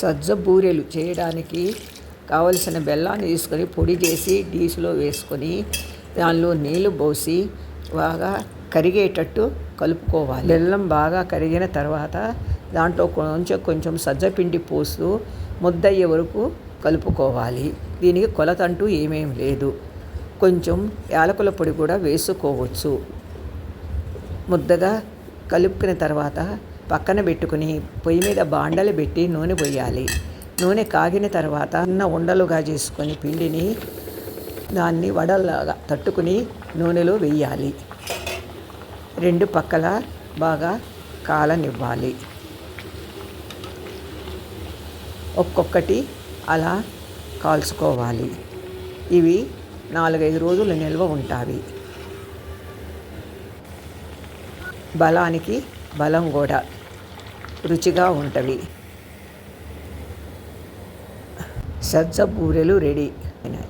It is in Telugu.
సజ్జ బూరెలు చేయడానికి కావలసిన బెల్లాన్ని తీసుకొని పొడి చేసి డీసులో వేసుకొని దానిలో నీళ్ళు పోసి బాగా కరిగేటట్టు కలుపుకోవాలి. బెల్లం బాగా కరిగిన తర్వాత దాంట్లో కొంచెం కొంచెం సజ్జ పిండి పోస్తూ ముద్దయ్యే వరకు కలుపుకోవాలి. దీనికి కొలత అంటూ ఏమేం లేదు. కొంచెం యాలకుల పొడి కూడా వేసుకోవచ్చు. ముద్దగా కలుపుకున్న తర్వాత పక్కన పెట్టుకుని పొయ్యి మీద బాండలు పెట్టి నూనె పోయాలి. నూనె కాగిన తర్వాత చిన్న ఉండలుగా చేసుకొని పిండిని దాన్ని వడల్లాగా తట్టుకుని నూనెలో వేయాలి. రెండు పక్కల బాగా కాలనివ్వాలి. ఒక్కొక్కటి అలా కాల్చుకోవాలి. ఇవి నాలుగైదు రోజులు నిల్వ ఉంటాయి బలానికి బలం కూడా రుచిగా ఉంటవి సజ్జ బూరెలు రెడీ అయినాయి.